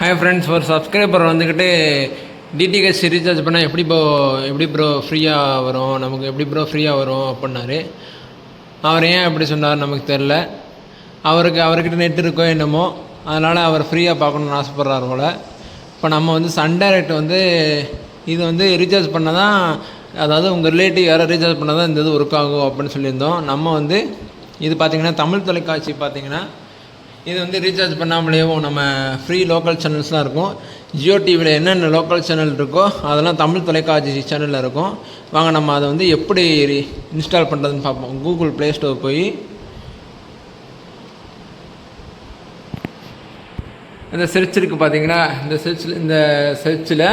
Hi friends ஒரு subscriber வந்துக்கிட்டு DTH recharge பண்ணால் எப்படி ப்ரோ எப்படி ப்ரோ ஃப்ரீயாக வரும்? நமக்கு எப்படி ப்ரோ ஃப்ரீயாக வரும் அப்படின்னாரு. அவர் ஏன் அப்படி சொன்னார் நமக்கு தெரில அவருக்கு அவர்கிட்ட நெட் இருக்கோ என்னமோ அதனால் அவர் ஃப்ரீயாக பார்க்கணுன்னு ஆசைப்பட்றாரு போல். இப்போ நம்ம வந்து சன் டைரக்ட் வந்து இது வந்து ரீசார்ஜ் பண்ண தான் அதாவது உங்கள் ரிலேட்டிவ் யாராவது ரீசார்ஜ் பண்ணால் தான் இந்த இது ஒர்க் ஆகும் அப்படின்னு சொல்லியிருந்தோம். நம்ம வந்து இது பார்த்திங்கன்னா தமிழ் தொலைக்காட்சி பார்த்திங்கன்னா இது வந்து ரீசார்ஜ் பண்ணாமலேயும் நம்ம ஃப்ரீ லோக்கல் சேனல்ஸ்லாம் இருக்கும். ஜியோ டிவியில் என்னென்ன லோக்கல் சேனல் இருக்கோ அதெல்லாம் தமிழ் தொலைக்காட்சி சேனலில் இருக்கும். வாங்க நம்ம அதை வந்து எப்படி இன்ஸ்டால் பண்ணுறதுன்னு பார்ப்போம். கூகுள் ப்ளே ஸ்டோர் போய் இந்த சர்ச் இருக்குது பார்த்தீங்கன்னா இந்த செர்ச்சில் இந்த செர்ச்சில்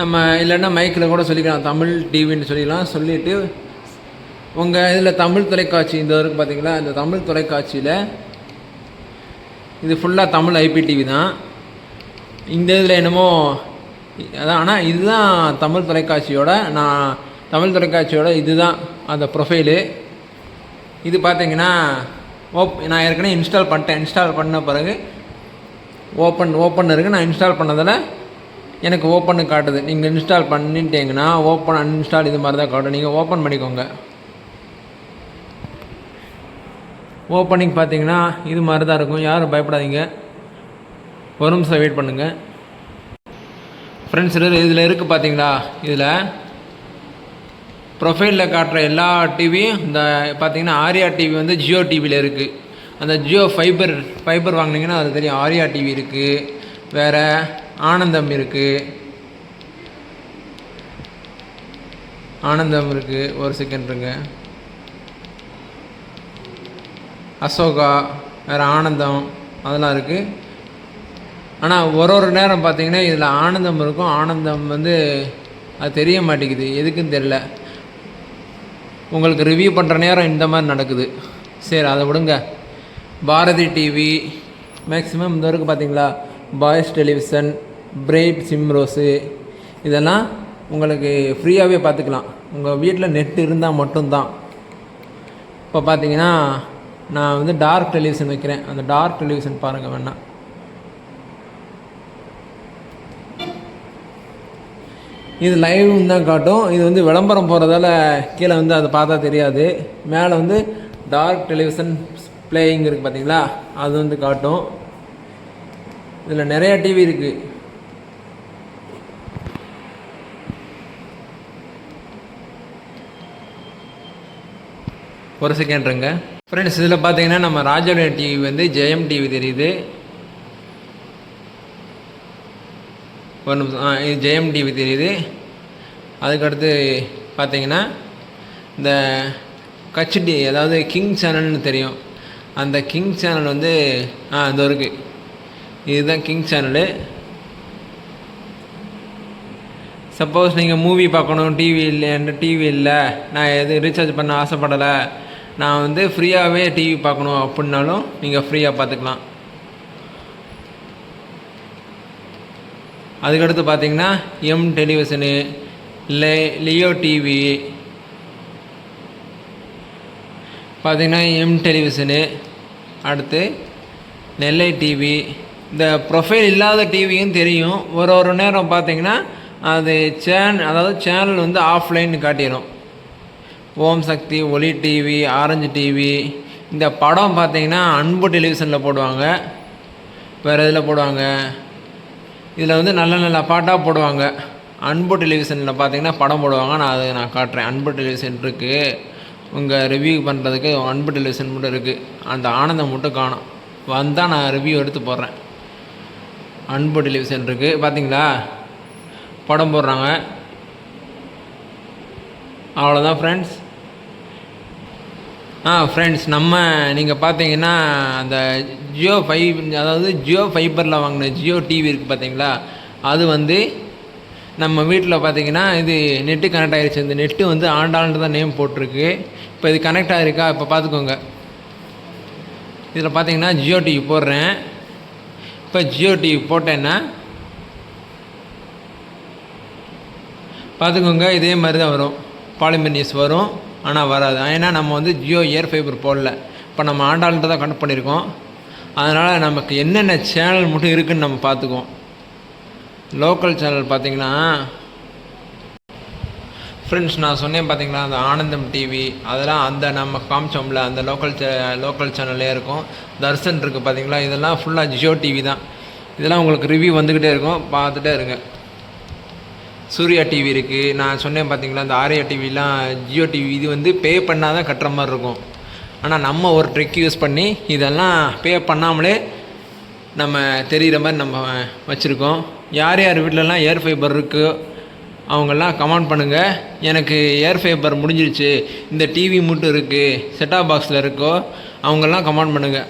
நம்ம இல்லைன்னா மைக்கில் கூட சொல்லிக்கலாம். தமிழ் டிவின்னு சொல்லிக்கலாம். சொல்லிவிட்டு உங்கள் இதில் தமிழ் தொலைக்காட்சி இந்த இருக்குது பார்த்தீங்களா இந்த தமிழ் தொலைக்காட்சியில் இது ஃபுல்லாக தமிழ் ஐபிடிவி தான். இந்த இதில் என்னமோ அதான் ஆனால் இதுதான் தமிழ் தொலைக்காட்சியோட நான் தமிழ் தொலைக்காட்சியோட இதுதான் அந்த ப்ரொஃபைலு இது பார்த்தீங்கன்னா ஓப் நான் ஏற்கனவே இன்ஸ்டால் பண்ணிட்டேன். இன்ஸ்டால் பண்ண பிறகு ஓப்பன் ஓப்பன் இருக்குது நான் இன்ஸ்டால் பண்ணதில் எனக்கு ஓப்பன்னு காட்டுது. நீங்கள் இன்ஸ்டால் பண்ணிட்டீங்கன்னா ஓப்பன் அன்இன்ஸ்டால் இது மாதிரி தான் காட்டும். நீங்கள் ஓப்பன் பண்ணிக்கோங்க. ஓப்பனிங் பார்த்தீங்கன்னா இது மாதிரி தான் இருக்கும். யாரும் பயப்படாதீங்க. ஒரு நிமிஷம் வெயிட் பண்ணுங்கள் ஃப்ரெண்ட்ஸ் இதில் இருக்குது பார்த்தீங்களா? இதில் ப்ரொஃபைலில் காட்டுற எல்லா டிவியும் இந்த பார்த்தீங்கன்னா ஆரியா டிவி வந்து ஜியோ டிவியில் இருக்குது அந்த ஜியோ ஃபைபர் ஃபைபர் வாங்கினீங்கன்னா அது தெரியும். ஆரியா டிவி இருக்குது வேறு ஆனந்தம் இருக்குது ஆனந்தம் இருக்குது ஒரு செகண்ட் இருங்க. அசோகா வேறு ஆனந்தம் அதெல்லாம் இருக்குது ஆனால் ஒரு ஒரு நேரம் பார்த்தீங்கன்னா இதில் ஆனந்தம் இருக்கும். ஆனந்தம் வந்து அது தெரிய மாட்டேங்குது. எதுக்குன்னு தெரில உங்களுக்கு ரிவ்யூ பண்ணுற நேரம் இந்த மாதிரி நடக்குது. சரி அதை விடுங்க. பாரதி டிவி மேக்ஸிமம் இந்த வரைக்கும் பார்த்தீங்களா பாய்ஸ் டெலிவிஷன் பிரைட் சிம்ரோஸு இதெல்லாம் உங்களுக்கு ஃப்ரீயாகவே பார்த்துக்கலாம் உங்கள் வீட்டில் நெட் இருந்தால் மட்டும்தான். இப்போ பார்த்தீங்கன்னா நான் வந்து டார்க் டெலிவிஷன் வைக்கிறேன். அந்த டார்க் டெலிவிஷன் பாருங்கள் வேணா. இது லைவும் தான் காட்டும். இது வந்து விளம்பரம் போகிறதால கீழே வந்து அதை பார்த்தா தெரியாது. மேலே வந்து டார்க் டெலிவிஷன் பிளேயிங் இருக்குது பார்த்தீங்களா அது வந்து காட்டும். இதில் நிறையா டிவி இருக்குது ஒரு செகண்ட் இருங்க. ஃப்ரெண்ட்ஸ் இதில் பார்த்தீங்கன்னா நம்ம ராஜோடைய டிவி வந்து ஜெயம் டிவி தெரியுது. ஒரு நிமிஷம் ஆ இது ஜெயம் டிவி தெரியுது. அதுக்கடுத்து பார்த்தீங்கன்னா இந்த கச்டி அதாவது கிங் சேனல்னு தெரியும். அந்த கிங் சேனல் வந்து ஆ இது இருக்குது இதுதான் கிங் சேனலு. சப்போஸ் நீங்கள் மூவி பார்க்கணும் டிவி இல்லை என்கிட்ட டிவி இல்லை. நான் எதுவும் ரீசார்ஜ் பண்ண ஆசைப்படலை. நான் வந்து ஃப்ரீயாகவே டிவி பார்க்கணும் அப்படின்னாலும் நீங்கள் ஃப்ரீயாக பார்த்துக்கலாம். அதுக்கடுத்து பார்த்தீங்கன்னா எம் டெலிவிஷனு லே லியோ டிவி பார்த்தீங்கன்னா எம் டெலிவிஷனு அடுத்து நெல்லை டிவி இந்த ப்ரொஃபைல் இல்லாத டிவியும் தெரியும். ஒரு ஒரு நேரம் பார்த்தீங்கன்னா அது சேன் அதாவது சேனல் வந்து ஆஃப்லைன் காட்டிடும் ஓம் சக்தி ஒலி டிவி ஆரஞ்சு டிவி இந்த படம் பார்த்தீங்கன்னா அன்பு டெலிவிஷனில் போடுவாங்க. வேறு இதில் போடுவாங்க? இதில் வந்து நல்ல நல்ல பாட்டாக போடுவாங்க. அன்பு டெலிவிஷனில் பார்த்தீங்கன்னா படம் போடுவாங்க. நான் அதை நான் காட்டுறேன். அன்பு டெலிவிஷன் இருக்குது உங்கள் ரிவ்யூ பண்ணுறதுக்கு அன்பு டெலிவிஷன் மட்டும் இருக்குது அந்த ஆனந்தம் மட்டும் காணும். வந்தால் நான் ரிவ்யூ எடுத்து போடுறேன். அன்பு டெலிவிஷன் இருக்குது பார்த்தீங்களா படம் போடுறாங்க. அவ்வளோதான் ஃப்ரெண்ட்ஸ் ஆ ஃப்ரெண்ட்ஸ் நம்ம நீங்கள் பார்த்தீங்கன்னா அந்த ஜியோ ஃபைவ் அதாவது ஜியோ ஃபைபரில் வாங்கின ஜியோ டிவி இருக்குது பார்த்தீங்களா அது வந்து நம்ம வீட்டில் பார்த்தீங்கன்னா இது நெட்டு கனெக்ட் ஆகிருச்சு இந்த நெட்டு வந்து ஆண்டாண்டு தான் நேம் போட்டிருக்கு. இப்போ இது கனெக்ட் ஆகிருக்கா இப்போ பார்த்துக்கோங்க இதில் பார்த்தீங்கன்னா ஜியோ டிவி போடுறேன். இப்போ ஜியோ டிவி போட்டேன்னா பார்த்துக்கோங்க இதே மாதிரி தான் வரும். பாலிமர் நியூஸ் வரும். ஆனால் வராது. ஏன்னா நம்ம வந்து ஜியோ இயர் ஃபைபர் போடல. இப்போ நம்ம ஆண்டாள்கிட்ட தான் கனெக்ட் பண்ணியிருக்கோம் அதனால் நமக்கு என்னென்ன சேனல் மட்டும் இருக்குன்னு நம்ம பார்த்துக்குவோம். லோக்கல் சேனல் பார்த்திங்கன்னா ஃப்ரெண்ட்ஸ் நான் சொன்னேன் பார்த்தீங்களா அந்த ஆனந்தம் டிவி அதெல்லாம் அந்த நம்ம காமிச்சோம்ல அந்த லோக்கல் சே லோக்கல் சேனல்லே இருக்கும். தர்சன் இருக்குது பார்த்தீங்களா இதெல்லாம் ஃபுல்லாக ஜியோ டிவி தான். இதெல்லாம் உங்களுக்கு ரிவ்யூ வந்துக்கிட்டே இருக்கும். பார்த்துட்டே இருங்க. சூர்யா டிவி இருக்குது நான் சொன்னேன் பார்த்தீங்களா இந்த ஆரியா டிவிலாம் ஜியோ டிவி இது வந்து பே பண்ணால் தான் கட்டுற மாதிரி இருக்கும். ஆனால் நம்ம ஒரு ட்ரிக் யூஸ் பண்ணி இதெல்லாம் பே பண்ணாமலே நம்ம தெரிகிற மாதிரி நம்ம வச்சுருக்கோம். யார் யார் வீட்டிலலாம் ஏர் ஃபைபர் இருக்கோ அவங்கெல்லாம் கமெண்ட் பண்ணுங்கள் எனக்கு ஏர் ஃபைபர் முடிஞ்சிருச்சு. இந்த டிவி மட்டும் இருக்குது செட்டாப் பாக்ஸில் இருக்கோ அவங்கெல்லாம் கமெண்ட் பண்ணுங்கள்